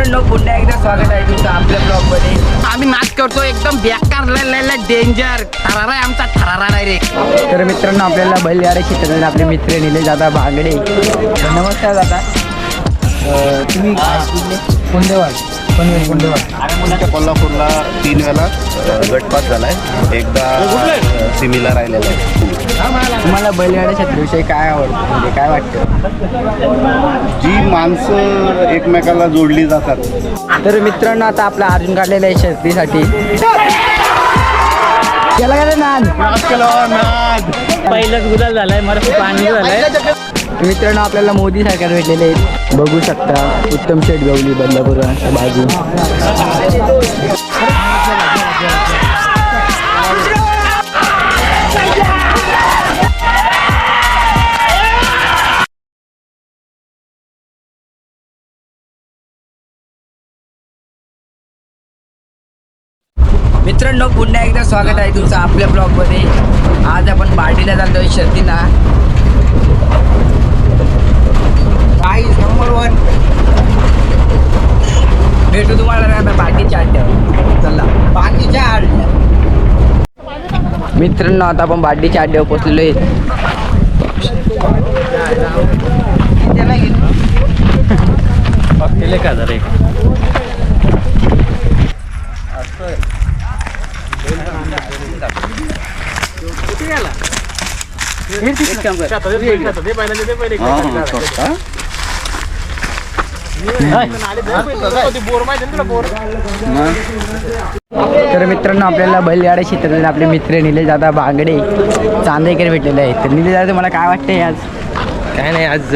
मित्रांनो पुन्हा एकदा स्वागत आहे तुमचं आपल्या ब्लॉगमध्ये आम्ही नाच करतो एकदम बेकार डेंजर थरारा आहे आमचा थरारा डायरेक्ट तर मित्रांनो आपल्याला बैलगाड्या शिकवतात आपले मित्र निले दादा भांगडे. नमस्कार दादा. तुम्ही कोंडेवाड कोल्हापूरला तीन वेळा गटपात झालाय. एकदा सिमीला राहिलेला आहे. तुम्हाला बैलगाड्या क्षेत्राविषयी काय आवडतं? म्हणजे काय वाटतं? जी माणसं एकमेकाला जोडली जातात. तर मित्रांनो आता आपला अर्जुन काढलेला आहे शर्तीसाठी नाद? पहिलाच गुलाल झालाय मला खूप आनंद झालाय मित्रांनो आपल्याला मोदी सरकार भेटलेले आहेत. बघू शकता उत्तम शेठ गवली बदलापूर बाजू. मित्रांनो पुन्हा एकदा स्वागत आहे तुमचं आपल्या ब्लॉगमध्ये. आज आपण बार्डीला जातोय शर्तीला. Price number one. भेटू तुम्हाला ना बाकीच्या अड्ड्यावर चला बाकीच्या अड्ड्या मित्रांनो आता आपण बार्डीच्या अड्ड्यावर पोचलेलो आहे. का तर मित्रांनो आपल्याला बैलगाड्या क्षेत्रात आपले मित्र निलेश दादा बांगडे चांदेकर भेटलेले आहेत. तर निलेश दादा तुम्हाला काय वाटतंय आज? काय नाही आज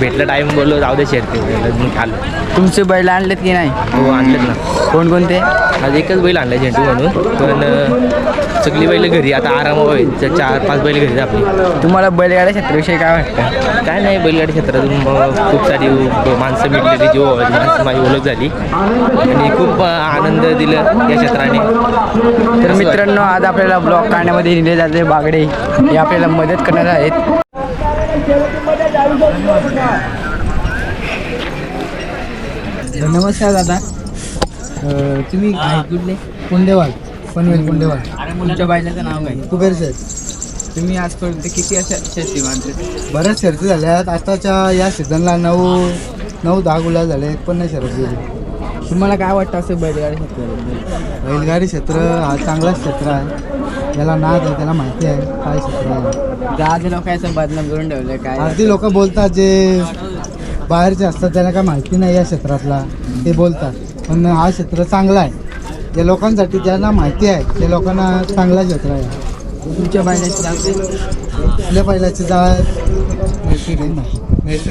भेटलं टाइम बोललो जाऊ दे शेअर आलो तुमचे बैल आणलेत की नाही? हो आणलेत ना. कोणकोणते? आज एकच बैल आणलाय झेंडू म्हणून पण सगळी बैल घरी आता आराम होईल. चार पाच बैल घरी आपली. तुम्हाला बैलगाड्या क्षेत्राविषयी काय वाटतं? काय नाही बैलगाडी क्षेत्रातून मग खूप सारी माणसं मिळलेली जीव माणसं माझी ओळख झाली. आणि खूप आनंद दिलं या क्षेत्राने. तर मित्रांनो आज आपल्याला ब्लॉग काढण्यामध्ये निलेश दादा बागडे. हे आपल्याला मदत करणार आहेत. नमस्कार दादा. अं, तुम्ही काय कुठले कुंडेवाल पनवेल कुंडेवाल. तुमच्या बायलाचं नाव काय? कुबेर शेठ तुम्ही आजपर्यंत किती अशा शेती मानते बऱ्याच शर्ती झाल्यात. आताच्या या सीझनला नऊ नऊ दहा गुलाल झाले पण नाही शर्यत झाली. तुम्हाला काय वाटतं असं बैलगाडी क्षेत्राबद्दल बैलगाडी क्षेत्र हा चांगलाच क्षेत्र आहे. याला नाद आहे त्याला माहिती आहे. काय क्षेत्र आहे? दहा लोक असं बदनाम करून ठेवलं काय अर्धी लोक बोलतात जे बाहेरचे असतात त्याला काय माहिती नाही या क्षेत्रातला ते बोलतात. पण हा क्षेत्र चांगला आहे. ज्या लोकांसाठी ज्यांना माहिती आहे त्या लोकांना चांगला क्षेत्र आहे. तुमच्या काय? आपल्या पहिल्याचे जात बैलाने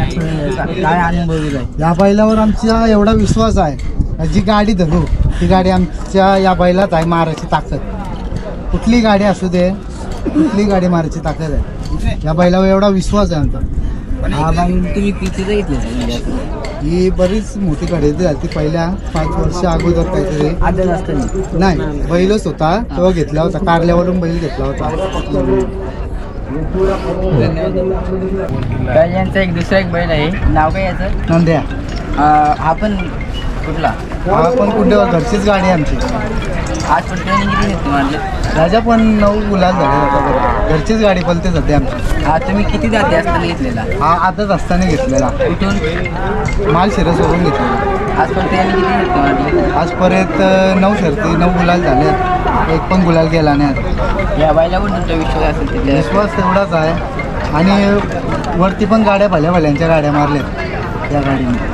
आजपर्यंत काय अनुभव या बैलावर आमचा एवढा विश्वास आहे. जी गाडी धरू ती गाडी आमच्या या बैलात आहे मारायची ताकद. कुठली गाडी असू दे कुठली गाडी मारायची ताकद आहे. या बैलावर एवढा विश्वास आहे आमचा. हा बैल तुम्ही कितीचं घेतलं म्हणजे असं? ही बरीच मोठी खरेदी झाली ती पहिल्या पाच वर्ष अगोदर काहीतरी. नाही बैलच होता. तेव्हा घेतला होता. कारल्यावरून बैल घेतला होता. यांचा एक दुसरा एक बैल आहे. नाव काय याचं? नंद्या. अं, हा पण कुठला? हा पण कुठे घरचीच गाडी आहे आमची. आज पण ट्रेनिंग किती घेतली म्हटलं राजा पण नऊ गुलाल झाले होता घरचीच गाडी पलते सध्या आमची. हा तुम्ही किती जाती असताना घेतलेला? हा आताच असताना घेतलेला. कुठून? माल शिरसवरून घेतलेला. आज पण ट्रेनिंग किती घेतली म्हटलं आजपर्यंत नऊ शर्ती नऊ गुलाल झाले एक पण गुलाल गेला नाही आता. या बैलावर तुमचा विश्वास असेल त्याच्या विश्वास तेवढाच आहे. आणि वरती पण गाड्या भल्या भल्यांच्या गाड्या मारल्यात या गाडीने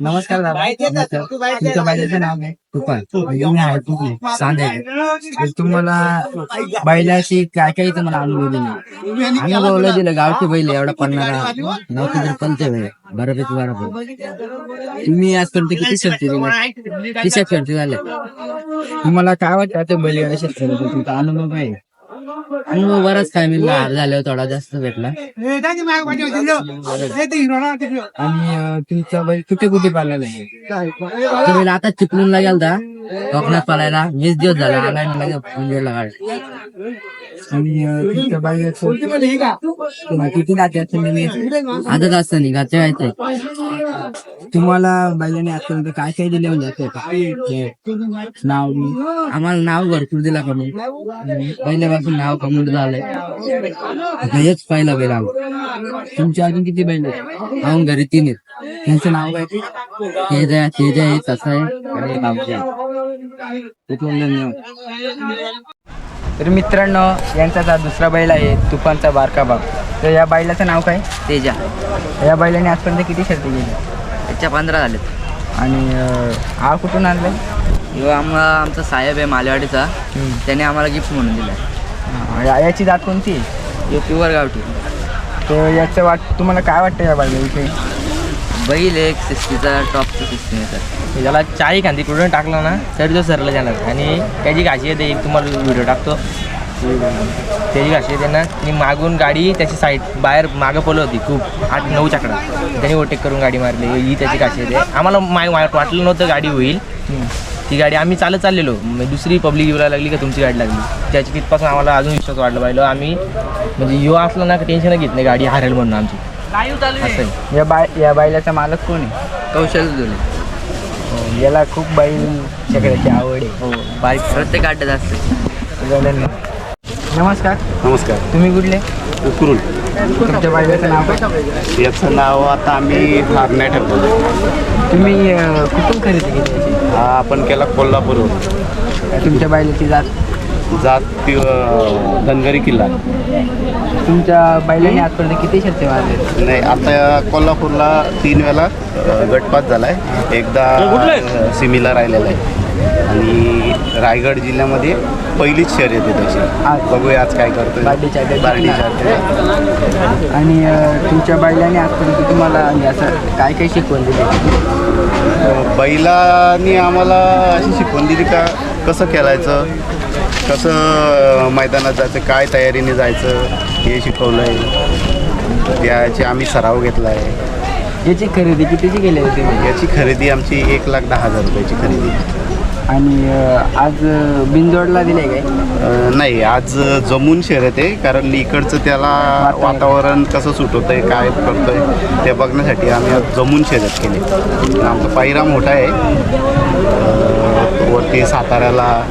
नमस्कार दादा. नमस्कार. तुमच्या बैलाचं नाव काय तुपान सांगाय तुम्हाला बैलाशी काय काय तुम्हाला अनुभव दिले? अनुभवलं दिलं. गावठी बैल एवढा पडणारा नव्हतं तरी पलते बैल बऱ्यापैकी बरोबर. तुम्ही आजपर्यंत किती शर्ती दिल्या? किती शर्ती झाल्या? तुम्हाला काय वाटतं? आता बैलगाड्या शेतकऱ्याचा तुमचा अनुभव आहे? अनुभव बराच काय मी लहान झाल्यावर थोडा जास्त भेटला. आणि तुमचा बैल कुठे कुठे पाळलेला नाही तो आता चिपळूणला गेलता कोकणात पालायला वीस दिवस झाला आला म्हणजे आणि तुमच्या बैलाचं तुम्हाला किती नाते असतील तुम्ही आदत असताना घरच्या व्हायचंय तुम्हाला बैलाने आजपर्यंत काय काय दिले म्हणजे हे, नाव आम्हाला नाव भरपूर दिला कमी पहिल्यापासून नाव कमी झालंय. आता हेच पहिला बैल आलो तुमच्या अजून किती बैल आहेत? घरी तीन आहेत. त्यांचं नाव काय? आहे तेज आहे तसं आहे. धन्यवाद तर मित्रांनो यांचाच हा दुसरा बैल आहे तुफानचा बारका बाप. तर या बैलाचं नाव काय? तेजा. या बैलाने आजपर्यंत किती शर्ती गेली त्याच्या पंधरा झालेत. आणि अं, हा कुठून आणलाय ह्यो आम्हाला आमचा साहेब आहे मालेवाडीचा. त्याने आम्हाला गिफ्ट म्हणून या- याची जात कोणती? आहे? प्युअर गावठी. तर याचं वाट तुम्हाला काय वाटतं या बैलाविषयी? बैल एक सिस्टीचा टॉपचा सिस्टीम आहे सर त्याला चारी खांदी कुठून टाकला ना तरी तो सरला जाणार. आणि त्याची खासियत आहे एक तुम्हाला व्हिडिओ टाकतो. त्याची खासियत आहे ना मी मागून गाडी त्याची साईड बाहेर मागं पळत होती खूप. आठ नऊ चाकडा त्याने ओटेक करून गाडी मारली. ही त्याची खासियत आहे आम्हाला माय वाटलं नव्हतं गाडी होईल. ती गाडी आम्ही चालत चाललेलो. मग दुसरी पब्लिक येऊ लागली का तुमची गाडी लागली? त्याची तिथपासून आम्हाला अजून विश्वास वाढला पाहिजे आम्ही म्हणजे यो असला ना टेन्शन घेत नाही गाडी हारेल म्हणून आमची. आहे. या बाय या बैलाचा मालक कोण आहे? कौशल दिले. हो, याला खूप बैल चकड्याची आवड आहे. हो बाईक प्रत्येक अड्ड्यात असते. नमस्कार. नमस्कार. तुम्ही कुठले? उकरून तुमच्या बैलाचं नाव काय? याचं नाव आता आम्ही हारण्या ठरवलं तुम्ही अं, कुठून खरेदी केली याची? हा आपण केला कोल्हापूरहून. तुमच्या बैलाची जात? जात ती अं, धनगरी किल्ला. तुमच्या बैलाने आजपर्यंत किती शर्ती मारले? नाही आता कोल्हापूरला तीन वेळा गटपात झालाय. एकदा अं, सिमीला राहिलेला आहे. आणि रायगड जिल्ह्यामध्ये पहिलीच शर्यत आहे आज. त्याची बघूया आज काय अड्ड्यात. आणि तुमच्या बैलाने आजपर्यंत तुम्हाला म्हणजे असं काय काय शिकवण दिली? बैलांनी आम्हाला अशी शिकवण दिली का कसं खेळायचं? कसं मैदानात जायचं काय तयारीने जायचं हे शिकवलं आहे त्याची आम्ही सराव घेतला आहे याची खरेदी कितीची केली होती याची खरेदी आमची एक लाख दहा हजार रुपयाची खरेदी. आणि अं, आज अं, बिनजोडला दिले काय? अं, नाही आज जमून शर्यत आहे कारण इकडचं त्याला वातावरण. कसं सुटवतंय काय करतोय ते बघण्यासाठी आम्ही आज जमून शर्यत केली. आमचा पायरा मोठा आहे. अं, वरती साताऱ्याला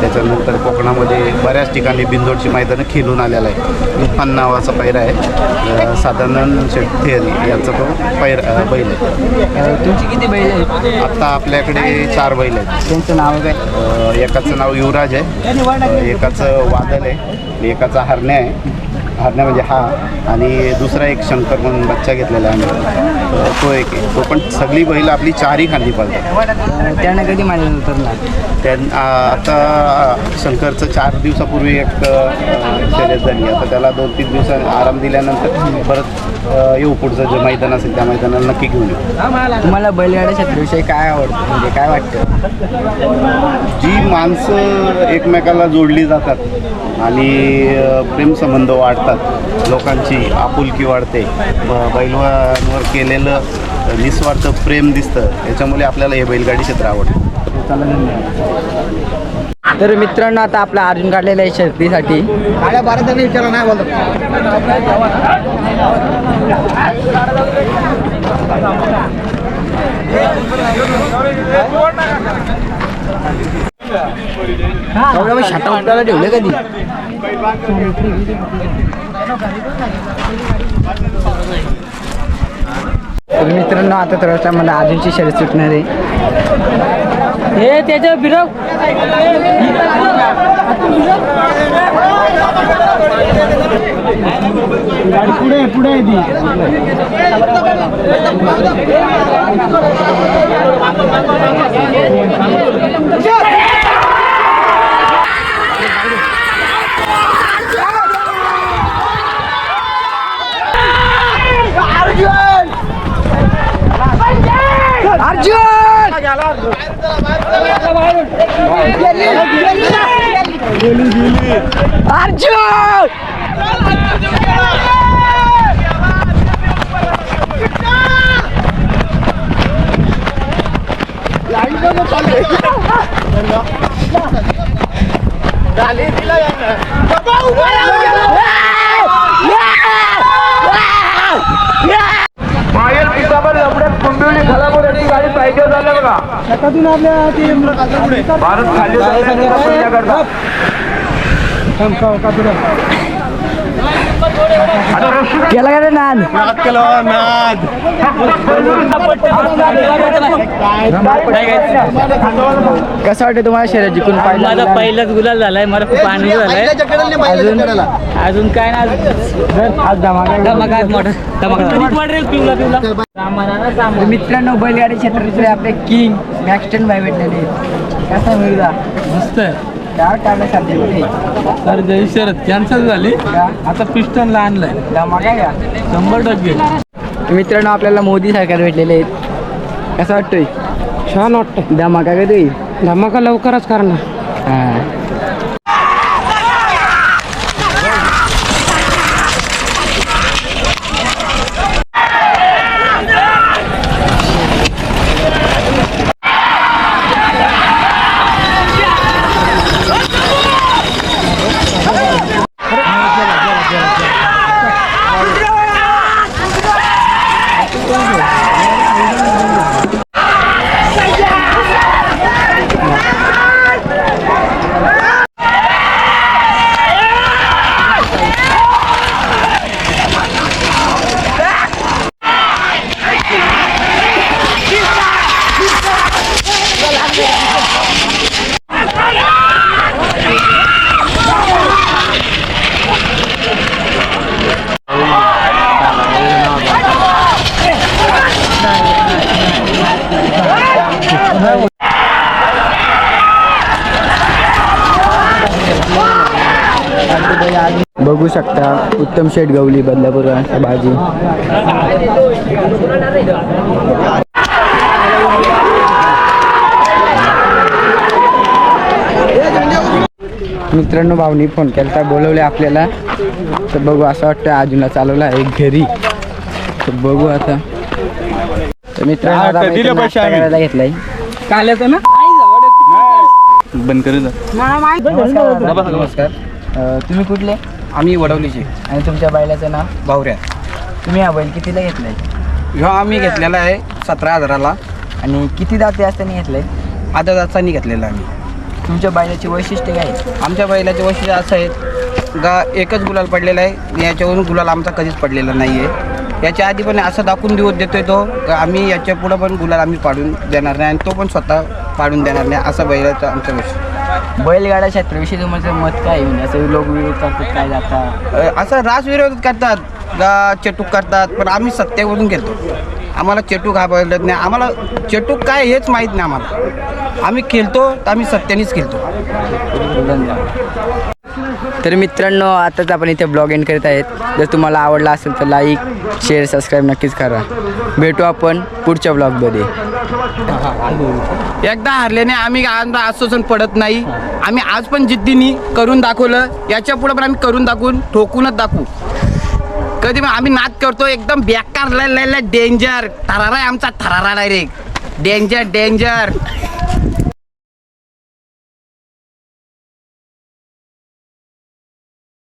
त्याच्यानंतर कोकणामध्ये बऱ्याच ठिकाणी बिंदोडची मैदानं खेळून आलेला आहे. तुफान नावाचा पायरा आहे. साधारण शेट्टी याचा तो पायरा अं, बैल आहे. तुमची किती बैल आहेत? आत्ता आपल्याकडे चार बैल आहेत. त्यांचं नाव काय? एकाचं नाव युवराज आहे. एकाचं वादल आहे. एकाचा हरण्या आहे. हरण्या म्हणजे हा आणि दुसरा एक शंकर म्हणून बच्चा घेतलेला आहे. तो एक आहे. तो पण सगळी बैल आपली चारही खांदी पळतात. त्यानं कधी माझ्या उतरणार त्या आता शंकरचं चार दिवसापूर्वी एक शर्यत झाली. आता त्याला दोन तीन दिवस आराम दिल्यानंतर परत येऊ पुढचं जे मैदान असेल त्या मैदानाला नक्की घेऊन येऊ. तुम्हाला बैलगाड्या क्षेत्राविषयी काय आवडतं? म्हणजे काय वाटतं? जी माणसं एकमेकाला जोडली जातात आणि प्रेमसंबंध वाढतात. लोकांची आपुलकी वाढते. ब- बैलवांवर केलेलं निस्वार्थ प्रेम दिसतं. याच्यामुळे आपल्याला हे बैलगाडी क्षेत्र आवडतं. तर मित्रांनो आता आपला अर्जुन काढलेला आहे शर्तीसाठी. गाड्या बारा जण विचारा नाही बोलत. एवढं शाटा उठायला ठेवले कधी तर मित्रांनो आता तर मला अजूनची शर्यत सुटणार आहे. हे त्याच्या बिरव पुढे पुढे अर्जुन डाली दिला झाली केला का रे नाद? कसं वाटतं तुम्हाला शर्यत जिंकून माझा पहिलाच गुलाल झालाय मला खूप आनंद झालाय. अजून अजून काय ना मोठा धमाका पिवला पिवला मित्रांनो बैलगाडी क्षेत्रातले आपले किंग मॅक्स्टन बाय भेटलेले कसा मिळला मस्त तर जय शरद कॅन्सल झाली. आता पिस्टनला आणलाय. शंभर टक्के. मित्रांनो आपल्याला मोदी सरकार भेटलेले आहेत. कसं वाटतोय? छान वाटतं धमाका कधी धमाका लवकरच करणार. हा. शकता. उत्तम शेठ गवली बदलापूर भाजी. मित्रांनो भावनी फोन केला बोलवले आपल्याला. तर बघू असं वाटतं अजूनला चालवलं आहे घरी. तर बघू आता. तर मित्रांनो घेतलाय. काल्याचं ना? नमस्कार तुम्ही कुठले? आम्ही वडवलीचे. आणि तुमच्या बैलाचं नाव? बावऱ्या तुम्ही हा बैल कितीला घेतलाय? ह्यो आम्ही घेतलेला आहे सतरा हजाराला. आणि किती दाते असताना घेतलंय? आधा दातांनी घेतलेला आम्ही. तुमच्या बैलाची वैशिष्ट्य काय आहे? आमच्या बैलाचे वैशिष्ट्य असं आहे का एकच गुलाल पडलेला आहे याच्यावरून गुलाल आमचा कधीच पडलेला नाही आहे याच्या आधी पण असं दाखवून दिवस देतोय तो का आम्ही याच्या पुढं पण गुलाल आम्ही पाडून देणार नाही आणि तो पण स्वतः पाडून देणार नाही असं बैलाचं आमचा विषय बैलगाडा क्षेत्राविषयी तुमचं मत काय आहे? म्हणजे असं लोक विरोध करतात काय जाता अ, असं रास विरोध करतात चेटूक करतात पण आम्ही सत्तेवरून घेतो. आम्हाला चेटूक हा बैल नाही. आम्हाला चेटूक काय हेच माहीत नाही आम्हाला. आम्ही खेळतो तर आम्ही सत्यानेच खेळतो. तर मित्रांनो आताच आपण इथे ब्लॉग एंड करत आहेत. जर तुम्हाला आवडला असेल तर लाईक शेअर सबस्क्राईब नक्कीच करा. भेटू आपण पुढच्या ब्लॉगमध्ये एकदा हरल्याने आम्ही आमदा आश्वासन पडत नाही. आम्ही आज पण जिद्दीनी करून दाखवलं. याच्यापुढे पण आम्ही करून दाखवून ठोकूनच दाखवू. कधी पण आम्ही नाद करतो एकदम बेकार लय डेंजर थरारा आहे आमचा थरारा डायरेक्ट डेंजर डेंजर